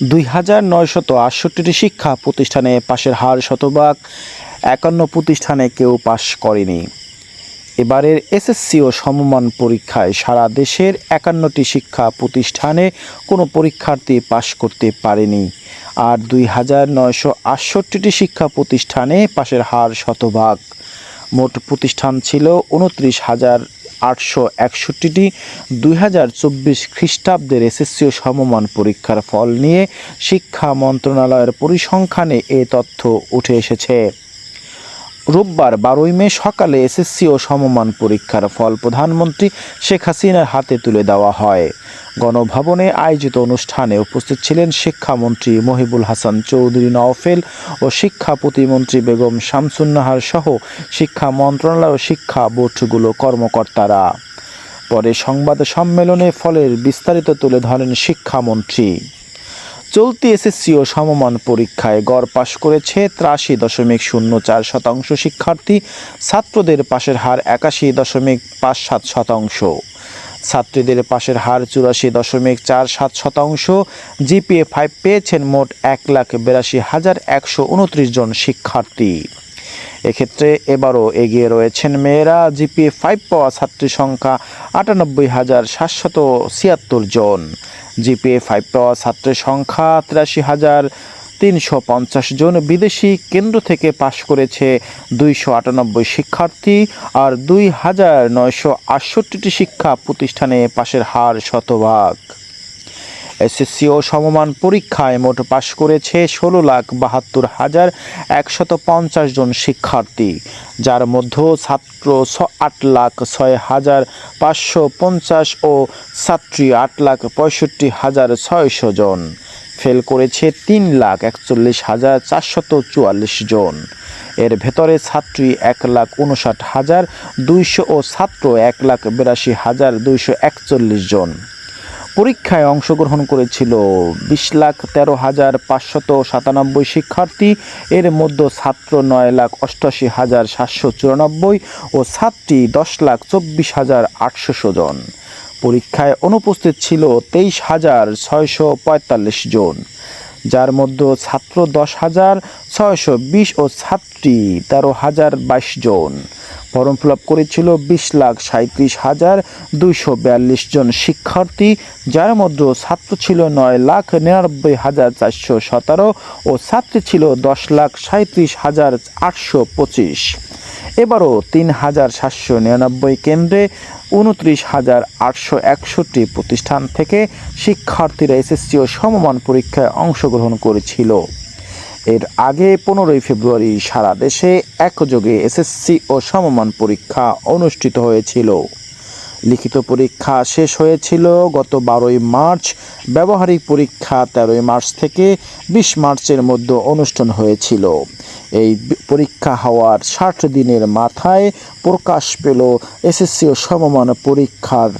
দুই হাজার নয়শত আটষট্টিটি শিক্ষা প্রতিষ্ঠানে পাশের হার শতভাগ, একান্ন প্রতিষ্ঠানে কেউ পাশ করেনি। এবারের এসএসসি ও সমমান পরীক্ষায় সারা দেশের একান্নটি শিক্ষা প্রতিষ্ঠানে কোনো পরীক্ষার্থী পাশ করতে পারেনি। আর দুই হাজার নয়শো আটষট্টিটি শিক্ষা প্রতিষ্ঠানে পাশের হার শতভাগ। মোট প্রতিষ্ঠান ছিল উনত্রিশ হাজার আটশো একষট্টিটি, দুই হাজার চব্বিশ খ্রিস্টাব্দের এসএসসি ও সমমান পরীক্ষার ফল নিয়ে শিক্ষা মন্ত্রণালয়ের পরিসংখ্যানে এ তথ্য উঠে এসেছে। রোববার বারোই মে সকালে এসএসসি ও সমমান পরীক্ষার ফল প্রধানমন্ত্রী শেখ হাসিনার হাতে তুলে দেওয়া হয়। গণভবনে আয়োজিত অনুষ্ঠানে উপস্থিত ছিলেন শিক্ষামন্ত্রী মহিবুল হাসান চৌধুরী নওফেল ও শিক্ষা প্রতিমন্ত্রী বেগম শামসুন্নাহার সহ শিক্ষা মন্ত্রণালয় ও শিক্ষা বোর্ডগুলো কর্মকর্তারা। পরে সংবাদ সম্মেলনে ফলের বিস্তারিত তুলে ধরেন শিক্ষামন্ত্রী। চলতি এসএসসি ও সমমান পরীক্ষায় গড় পাশ করেছে ত্রাশি দশমিক শূন্য চার শতাংশ শিক্ষার্থী, ছাত্রদের পাশের হার একাশি দশমিক পাঁচ সাত শতাংশ। ছাত্রীদের পাশের হার চুরাশি দশমিক চার সাত শতাংশ। জিপিএ ফাইভ পেয়েছেন মোট এক লাখ বিরাশি হাজার একশো উনত্রিশ জন শিক্ষার্থী। এক্ষেত্রে এবারও এগিয়ে রয়েছেন মেয়েরা। জিপিএ ফাইভ পাওয়া ছাত্রী সংখ্যা আটানব্বই হাজার সাতশত ছিয়াত্তর জন। জিপিএ ফাইভ পাওয়া ছাত্রের সংখ্যা তিরাশি হাজার তিনশো পঞ্চাশ জন বিদেশি কেন্দ্র থেকে পাশ করেছে দুইশো আটানব্বই শিক্ষার্থী আর দুই হাজার নয়শো আটষট্টিটি শিক্ষা প্রতিষ্ঠানে পাশের হার শতভাগ। এসএসসি ও সমমান পরীক্ষায় মোট পাশ করেছে ষোলো লাখ বাহাত্তর হাজার একশত পঞ্চাশ জন শিক্ষার্থী, যার মধ্যে ছাত্র ছ আট লাখ ছয় হাজার পাঁচশো পঞ্চাশ ও ছাত্রী আট লাখ পঁয়ষট্টি হাজার ছয়শো জন। ফেল করেছে তিন লাখ একচল্লিশ হাজার চারশত চুয়াল্লিশ জন। এর ভেতরে ছাত্রী এক লাখ উনষাট হাজার দুইশো ও ছাত্র এক লাখ বিরাশি হাজার দুইশো একচল্লিশ জন। পরীক্ষায় অংশগ্রহণ করেছিল বিশ লাখ তেরো হাজার পাঁচশত সাতানব্বই শিক্ষার্থী। এর মধ্যে ছাত্র নয় লাখ অষ্টাশি হাজার সাতশো চুরানব্বই ও ছাত্রী দশ লাখ চব্বিশ হাজার আটশোশো জন। পরীক্ষায় অনুপস্থিত ছিল তেইশ হাজার ছয়শো পঁয়তাল্লিশ জন, যার মধ্যে ছাত্র দশ হাজার ছয়শো বিশ ও ছাত্রী তেরো হাজার বাইশ জন। ফর্ম ফিল আপ করেছিল বিশ লাখ সাঁত্রিশ হাজার দুইশো বিয়াল্লিশ জন শিক্ষার্থী, যার মধ্যে ছাত্র ছিল নয় লাখ নিরানব্বই হাজার চারশো সতেরো ও ছাত্রী ছিল দশ লাখ সাঁত্রিশ হাজার আটশো পঁচিশ। এবারও তিন হাজার সাতশো নিরানব্বই কেন্দ্রে উনত্রিশ হাজার আটশো একষট্টি প্রতিষ্ঠান থেকে শিক্ষার্থীরা এসএসসি ও সমমান পরীক্ষায় অংশগ্রহণ করেছিল। এর আগে পনেরোই ফেব্রুয়ারি সারা দেশে একযোগে এসএসসি ও সমমান পরীক্ষা অনুষ্ঠিত হয়েছিল। লিখিত পরীক্ষা শেষ হয়েছিল গত বারোই মার্চ। ব্যবহারিক পরীক্ষা তেরোই মার্চ থেকে বিশ মার্চের মধ্যে অনুষ্ঠান হয়েছিল। এই পরীক্ষা হওয়ার ষাট দিনের মাথায় প্রকাশ পেল এসএসসি ও সমমান পরীক্ষার